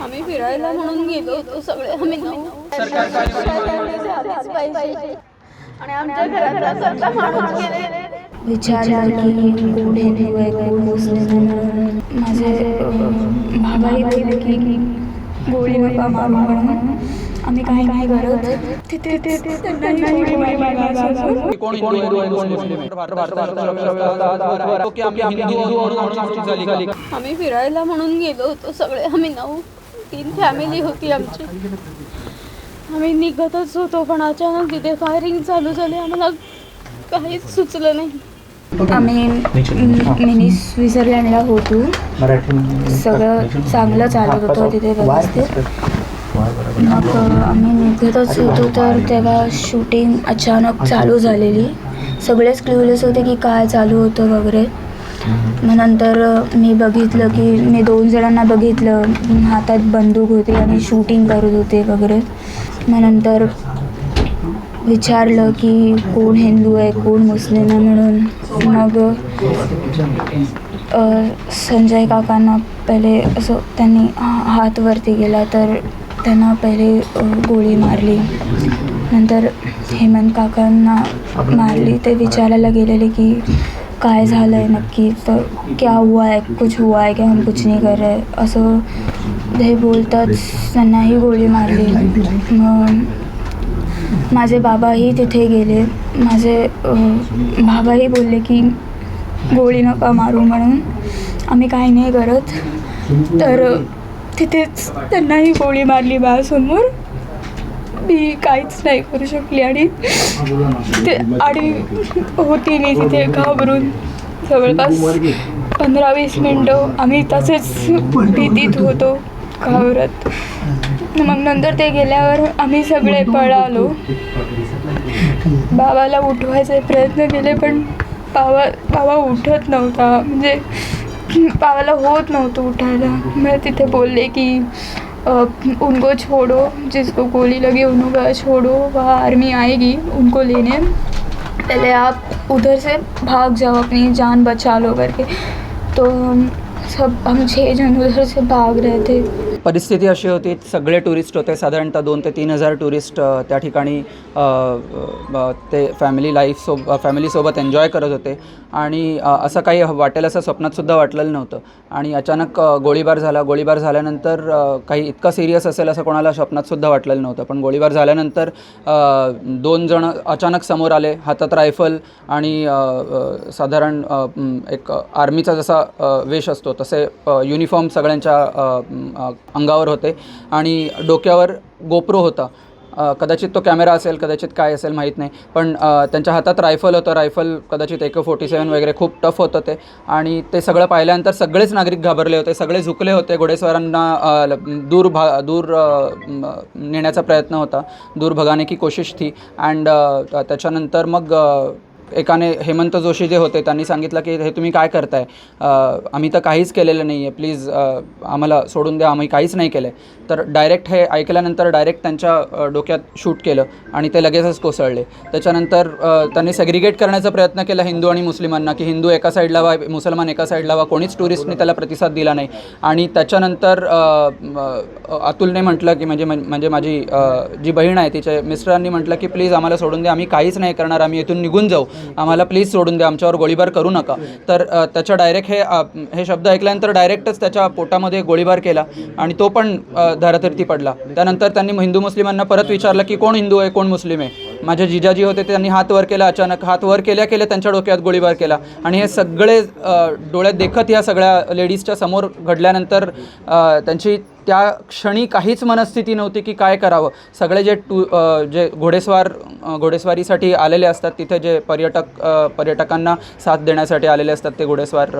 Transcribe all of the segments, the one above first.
आम्ही फिरायला म्हणून गेलो होतो सगळे आम्ही. आणि आमच्या घरातला सगळा माणूस गेले विचारलं की कोण मुस्लिम माझे बोलले की गोळी नका मारू म्हणून आम्ही काही नाही करत तिथे आम्ही फिरायला म्हणून गेलो होतो सगळे आम्ही नऊ तीन फॅमिली होती आमची. आम्ही निघतच होतो पण अचानक तिथे फायरिंग चालू झाली. आम्हाला काहीच सुचलं नाही. आम्ही मिनी स्वित्झर्लंडला होतो. सगळं चांगलं चालत होतं तिथे व्यवस्थित. मग आम्ही निघतच होतो तर तेव्हा शूटिंग अचानक चालू झालेली. सगळेच क्ल्यूलेस होते की काय चालू होतं वगैरे. मग नंतर मी बघितलं की मी दोन जणांना बघितलं. हातात बंदूक होती आणि शूटिंग करत होते वगैरे. मग नंतर विचारलं की कोण हिंदू आहे कोण मुस्लिम आहे म्हणून. मग संजय काकांना पहिले असं त्यांनी हात वरती गेला तर त्यांना पहिले गोळी मारली. नंतर हेमंत काकांना मारली. ते विचारायला गेलेले की काय झालं आहे नक्की? तर क्या हुआ है? कुछ हुआ है क्या? हम कुछ नाही कर रहे। असं हे बोलताच त्यांनाही गोळी मारली. मग माझे बाबाही तिथे गेले. माझे बाबाही बोलले की गोळी नका मारू म्हणून आम्ही काही नाही करत. तर तिथेच त्यांनाही गोळी मारली बाळासमोर. मी काहीच नाही करू शकली आणि ते आणि होती मी तिथे घाबरून जवळपास पंधरा वीस मिनटं आम्ही तसेच भीतीत होतो घाबरत. मग नंतर ते गेल्यावर आम्ही सगळे पळालो. बाबाला उठवायचे प्रयत्न केले पण बाबा बाबा उठत नव्हता. म्हणजे बाबाला होत नव्हतं उठायला. मग तिथे बोलले की उनको छोड़ो, जिसको गोली लगी उनको छोड़ो, वह आर्मी आएगी, उनको लेने। पहले आप उधर से भाग जाओ, अपनी जान बचा लो करके। तो हम सब, हम छः जन उधर से भाग रहे थे। परिस्थिती अशी होती सगळे टुरिस्ट होते साधारणतः दोन ते तीन हजार टुरिस्ट त्या ठिकाणी ते फॅमिली लाईफ सोब फॅमिलीसोबत एन्जॉय करत होते. आणि असं काही वाटेल असं स्वप्नातसुद्धा वाटलेलं नव्हतं. आणि अचानक गोळीबार झाला. गोळीबार झाल्यानंतर काही इतका सिरियस असेल असं कोणाला स्वप्नातसुद्धा वाटलेलं नव्हतं. पण गोळीबार झाल्यानंतर दोन जण अचानक समोर आले हातात रायफल आणि साधारण एक आर्मीचा जसा वेश असतो तसे युनिफॉर्म सगळ्यांच्या अंगावर होते आणि डोक्यावर गोप्रो होता. कदाचित तो कॅमेरा असेल कदाचित काय असेल माहीत नाही. पण त्यांच्या हातात रायफल होतं. रायफल कदाचित एक फोर्टी सेवन वगैरे खूप टफ होतं ते. आणि ते सगळं पाहिल्यानंतर सगळेच नागरिक घाबरले होते. सगळे झुकले होते. घोडेस्वारांना ल- दूर भा दूर नेण्याचा प्रयत्न होता. दूर भगाने की कोशिश थी. अँड त्याच्यानंतर मग एकाने हेमंत जोशी जे होते त्यांनी सांगितलं की हे तुम्ही काय करताय? आम्ही तर काहीच केलेलं नाही आहे प्लीज आम्हाला सोडून द्या. आम्ही काहीच नाही केलं आहे तर डायरेक्ट हे ऐकल्यानंतर डायरेक्ट त्यांच्या डोक्यात शूट केलं आणि ते लगेचच कोसळले. त्याच्यानंतर त्यांनी सेग्रिगेट करण्याचा प्रयत्न केला हिंदू आणि मुस्लिमांना की हिंदू एका साईडला वा मुसलमान एका साईडला वा कोणीच टुरिस्टने त्याला प्रतिसाद दिला नाही. आणि त्याच्यानंतर अतुलने म्हटलं की म्हणजे म्हणजे माझी जी बहीण आहे तिच्या मिस्टरांनी म्हटलं की प्लीज आम्हाला सोडून द्या. आम्ही काहीच नाही करणार. आम्ही इथून निघून जाऊ. आम्हाला प्लीज सोडून द्या आमच्यावर गोळीबार करू नका. तर त्याच्या डायरेक्ट हे हे शब्द ऐकल्यानंतर डायरेक्टच त्याच्या पोटामध्ये गोळीबार केला आणि तो पण अ, धरातीर्थी पडला. त्यानंतर त्यांनी हिंदू मुस्लिमांना परत विचारलं की कोण हिंदू आहे कोण मुस्लिम आहे? माझे जिजाजी होते त्यांनी हात वर केला अचानक. हात वर केल्या केल्या त्यांच्या डोक्यात गोळीबार केला. आणि हे सगळे डोळ्यात देखत या सगळ्या लेडीजच्या समोर घडल्यानंतर त्यांची त्या क्षणी काहीच मनस्थिती नव्हती की काय करावं. सगळे जे टू जे घोडेस्वार घोडेस्वारीसाठी आलेले असतात तिथे जे पर्यटक पर्यटकांना साथ देण्यासाठी आलेले असतात ते घोडेस्वार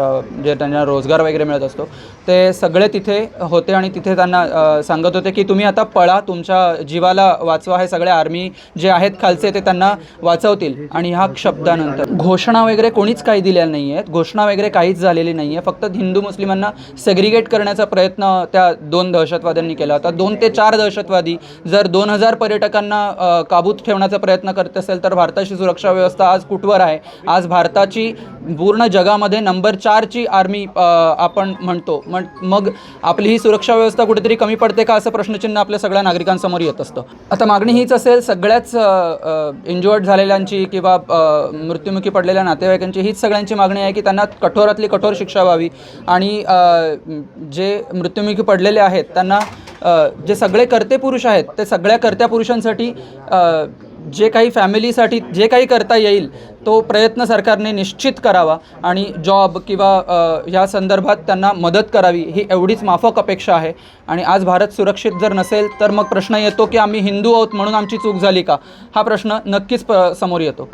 जे त्यांना रोजगार वगैरे मिळत असतो ते सगळे तिथे होते आणि तिथे त्यांना सांगत होते की तुम्ही आता पळा तुमच्या जीवाला वाचवा हे सगळे आर्मी जे आहेत खालचे ते त्यांना वाचवतील. आणि ह्या शब्दानंतर घोषणा वगैरे कोणीच काही दिलेल्या नाही आहेत घोषणा वगैरे काहीच झालेली नाही आहे फक्त हिंदू मुस्लिमांना सेग्रिगेट करण्याचा प्रयत्न त्या दोन दहशतवाद्यांनी केला. होता दोन ते चार दहशतवादी जर दोन हजार पर्यटकांना काबूत ठेवण्याचा प्रयत्न करत असेल तर भारताची सुरक्षा व्यवस्था आज कुठवर आहे? आज भारताची पूर्ण जगामध्ये नंबर चारची आर्मी आपण म्हणतो. म्हण मग आपली ही सुरक्षा व्यवस्था कुठेतरी कमी पडते का असं प्रश्नचिन्ह आपल्या सगळ्या नागरिकांसमोर येत असतं. आता मागणी हीच असेल सगळ्याच इंजुअर्ड झालेल्यांची किंवा मृत्युमुखी पडलेल्या नातेवाईकांची हीच सगळ्यांची मागणी आहे की त्यांना कठोरातली कठोर शिक्षा व्हावी. आणि जे मृत्युमुखी पडलेले आहेत त्यांना जे सगळे कर्ते पुरुष आहेत ते सगळ्या कर्त्या पुरुषांसाठी जे काही फॅमिलीसाठी जे काही करता येईल तो प्रयत्न सरकारने निश्चित करावा आणि जॉब किंवा ह्या संदर्भात त्यांना मदत करावी ही एवढीच माफक अपेक्षा आहे. आणि आज भारत सुरक्षित जर नसेल तर मग प्रश्न येतो की आम्ही हिंदू आहोत म्हणून आमची चूक झाली का? हा प्रश्न नक्कीच प समोर येतो.